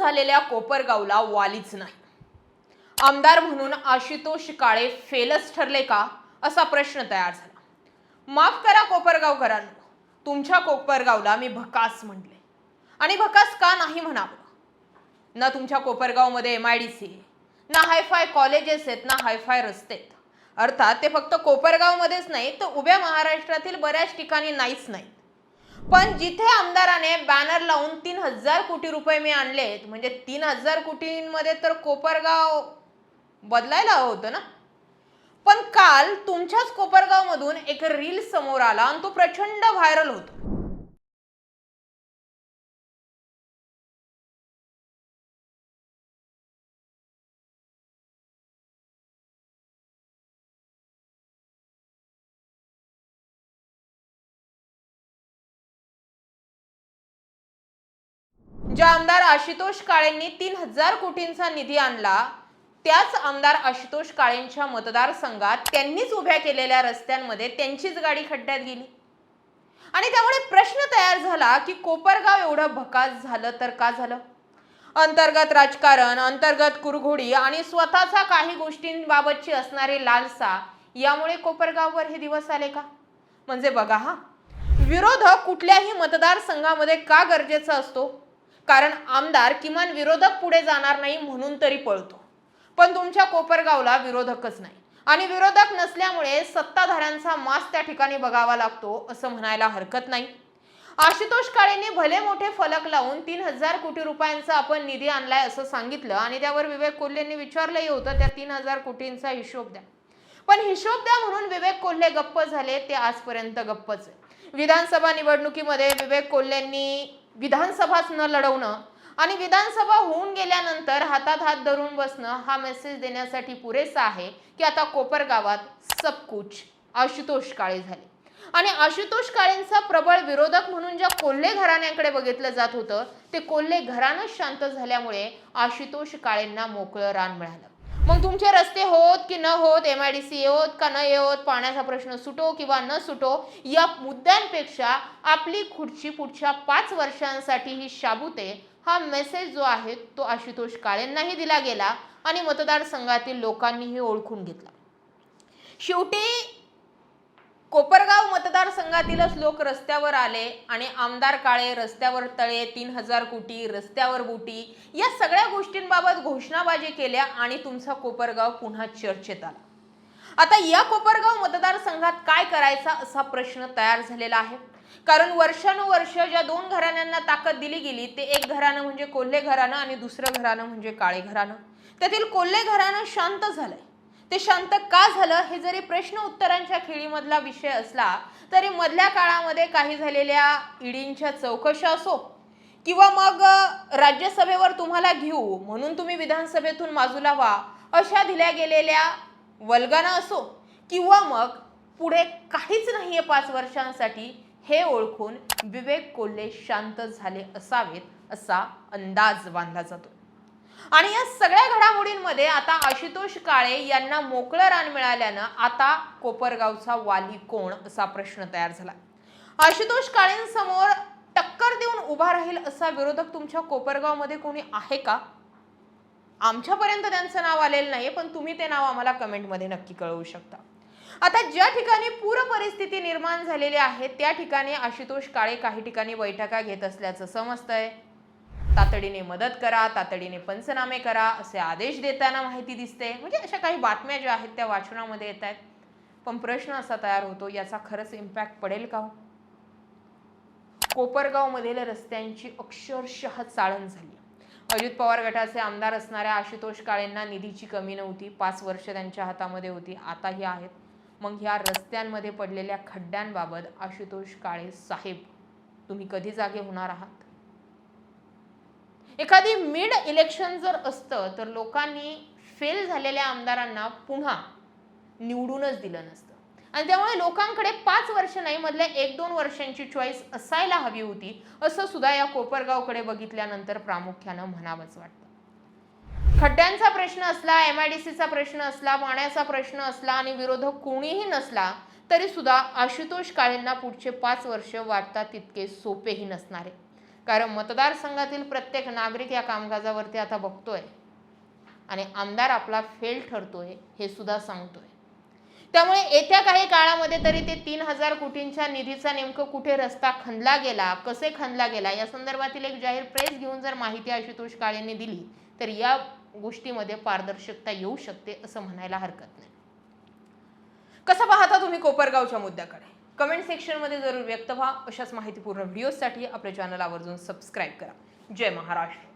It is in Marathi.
झालेल्या कोपरगावला वालीच नाही. आमदार म्हणून आशुतोष काळे फेलच ठरले का? असा प्रश्न तयार झाला. माफ करा कोपरगावकरांनो तुमच्या कोपरगावला मी भकास म्हटले आणि भकास का नाही म्हणावं? ना तुमच्या कोपरगावमध्ये एम आय डी सी ना हायफाय कॉलेजेस आहेत ना हायफाय रस्ते आहेत. अर्थात ते फक्त कोपरगावमध्येच नाही तर उभ्या महाराष्ट्रातील बऱ्याच ठिकाणी नाहीच नाहीत. पण जिथे आमदाराने बॅनर लावून तीन हजार कोटी रुपये मी आणलेत म्हणजे तीन हजार कोटींमध्ये तर कोपरगाव बदलायला हवं होतं ना? पण काल तुमच्याच कोपरगावमधून एक रील समोर आला आणि तो प्रचंड व्हायरल होतो. ज्या आमदार आशुतोष काळेंनी तीन हजार कोटींचा निधी आणला त्याच आमदार आशुतोष काळेंच्या मतदारसंघात त्यांनीच उभ्या केलेल्या रस्त्यांमध्ये त्यांचीच गाडी खड्ड्यात गेली. आणि त्यामुळे प्रश्न तयार झाला की कोपरगाव एवढं भकास झालं तर का झालं? अंतर्गत राजकारण अंतर्गत कुरघोडी आणि स्वतःचा काही गोष्टींबाबतची असणारी लालसा यामुळे कोपरगाववर हे दिवस आले का? म्हणजे बघा हा. विरोधक कुठल्याही मतदारसंघामध्ये का गरजेचा असतो? कारण आमदार किमान विरोधक पुढे जाणार नाही म्हणून तरी पळतो. पण तुमच्या कोपरगावला विरोधकच नाही. आणि विरोधक नसल्यामुळे सत्ताधाऱ्यांचा मास त्या ठिकाणी बघावा लागतो असं म्हणायला हरकत नाही. आशुतोष काळेंनी भले मोठे फलक लावून तीन हजार कोटी रुपयांचा आपण निधी आणलाय असं सांगितलं आणि त्यावर विवेक कोल्हेंनी विचारलंही होतं त्या तीन हजार कोटींचा हिशोब द्या. पण हिशोब द्या म्हणून विवेक कोल्हे गप्प झाले ते आजपर्यंत गप्पच आहे विधानसभा निवडणुकीमध्ये विवेक कोल्हेंनी विधानसभाच न लढवणं आणि विधानसभा होऊन गेल्यानंतर हातात हात धरून बसणं हा मेसेज देण्यासाठी पुरेसा आहे की आता कोपरगावात सबकुच आशुतोष काळे झाले. आणि आशुतोष काळेंचा प्रबळ विरोधक म्हणून ज्या कोल्हे घराण्याकडे बघितलं जात होतं ते कोल्हे घराणं शांत झाल्यामुळे आशुतोष काळेंना मोकळं रान मिळालं. मग तुमचे रस्ते होत की न होत एम आय डी सी होत का न होत पाण्याचा प्रश्न सुटो किंवा न सुटो या मुद्द्यांपेक्षा आपली खुर्ची पुढच्या पाच वर्षांसाठी ही शाबूते हा मेसेज जो आहे तो आशुतोष काळेंनाही दिला गेला आणि मतदारसंघातील लोकांनीही ओळखून घेतला. शेवटी कोपरगाव मतदारसंघातीलच लोक रस्त्यावर आले आणि आमदार काळे रस्त्यावर तळे तीन हजार कोटी रस्त्यावर बोटी या सगळ्या गोष्टींबाबत घोषणाबाजी केल्या आणि तुमचा कोपरगाव पुन्हा चर्चेत आला. आता या कोपरगाव मतदारसंघात काय करायचा असा प्रश्न तयार झालेला आहे. कारण वर्षानुवर्ष ज्या दोन घराण्यांना ताकद दिली गेली ते एक घराणं म्हणजे कोल्हे घराणं आणि दुसरं घराणं म्हणजे काळे घराणं. त्यातील कोल्हे घराणं शांत झालंय. ते शांत का झालं हे जरी प्रश्न उत्तरांच्या खेळीमधला विषय असला तरी मधल्या काळामध्ये काही झालेल्या ईडींच्या चौकशा असो किंवा मग राज्यसभेवर तुम्हाला घेऊ म्हणून तुम्ही विधानसभेतून बाजूला व्हा अशा दिल्या गेलेल्या वल्गाना असो किंवा मग पुढे काहीच नाही आहे पाच वर्षांसाठी हे ओळखून विवेक कोल्हे शांत झाले असावेत असा अंदाज बांधला जातो. आणि या सगळ्या घडामोडींमध्ये आता आशुतोष काळे यांना मोकळं रान मिळाल्यानं आता कोपरगावचा वाली कोण असा प्रश्न तयार झाला. आशुतोष काळेंसमोर टक्कर देऊन उभा राहील असा विरोधक तुमच्या कोपरगावमध्ये कोणी आहे का? आमच्यापर्यंत त्यांचं नाव आलेलं नाही पण तुम्ही ते नाव आम्हाला कमेंटमध्ये नक्की कळवू शकता. आता ज्या ठिकाणी पूर परिस्थिती निर्माण झालेली आहे त्या ठिकाणी आशुतोष काळे काही ठिकाणी बैठका घेत असल्याचं समजतंय. तातडीने मदत करा तातडीने पंचनामे करा असे आदेश देताना माहिती दिसते. म्हणजे अशा काही बातम्या ज्या आहेत त्या वाचनामध्ये येत आहेत. पण प्रश्न असा तयार होतो याचा खरंच इम्पॅक्ट पडेल का हो? कोपरगावमधील रस्त्यांची अक्षरशः चाळण झाली. अजित पवार गटाचे आमदार असणाऱ्या आशुतोष काळेंना निधीची कमी नव्हती पाच वर्ष त्यांच्या हातामध्ये होती आताही आहेत. मग ह्या रस्त्यांमध्ये पडलेल्या खड्ड्यांबाबत आशुतोष काळे साहेब तुम्ही कधी जागे होणार आहात? एखादी मिड इलेक्शन जर असतं तर लोकांनी फेल झालेल्या आमदारांना पुन्हा निवडूनच दिलं नसतं. आणि त्यामुळे लोकांकडे पाच वर्ष नाही मधल्या एक दोन वर्षांची चॉईस असायला हवी होती असं सुद्धा या कोपरगावकडे बघितल्यानंतर प्रामुख्यानं म्हणावंच वाटतं. खड्ड्यांचा प्रश्न असला एम आय डी सीचा प्रश्न असला पाण्याचा प्रश्न असला आणि विरोधक कोणीही नसला तरी सुद्धा आशुतोष काळेंना पुढचे पाच वर्ष वाटतात तितके सोपेही नसणारे. कारण मतदारसंघातील प्रत्येक नागरिक या कामकाजावरती आता बघतोय. आणि आमदार आपला फेल ठरतोय हे सुद्धा सांगतोय. त्यामुळे येत्या काही काळामध्ये तरी ते तीन हजार कोटींच्या निधीचा नेमकं कुठे रस्ता खणला गेला कसे खणला गेला या संदर्भातील एक जाहीर प्रेस घेऊन जर माहिती आशुतोष काळेंनी दिली तर या गोष्टीमध्ये पारदर्शकता येऊ शकते असं म्हणायला हरकत नाही. कसं पाहता तुम्ही कोपरगावच्या मुद्द्याकडे? कमेंट सेक्शनमध्ये जरूर व्यक्त व्हा. अशाच माहितीपूर्ण व्हिडिओसाठी आपल्या चॅनल आवर्जून सबस्क्राईब करा. जय महाराष्ट्र.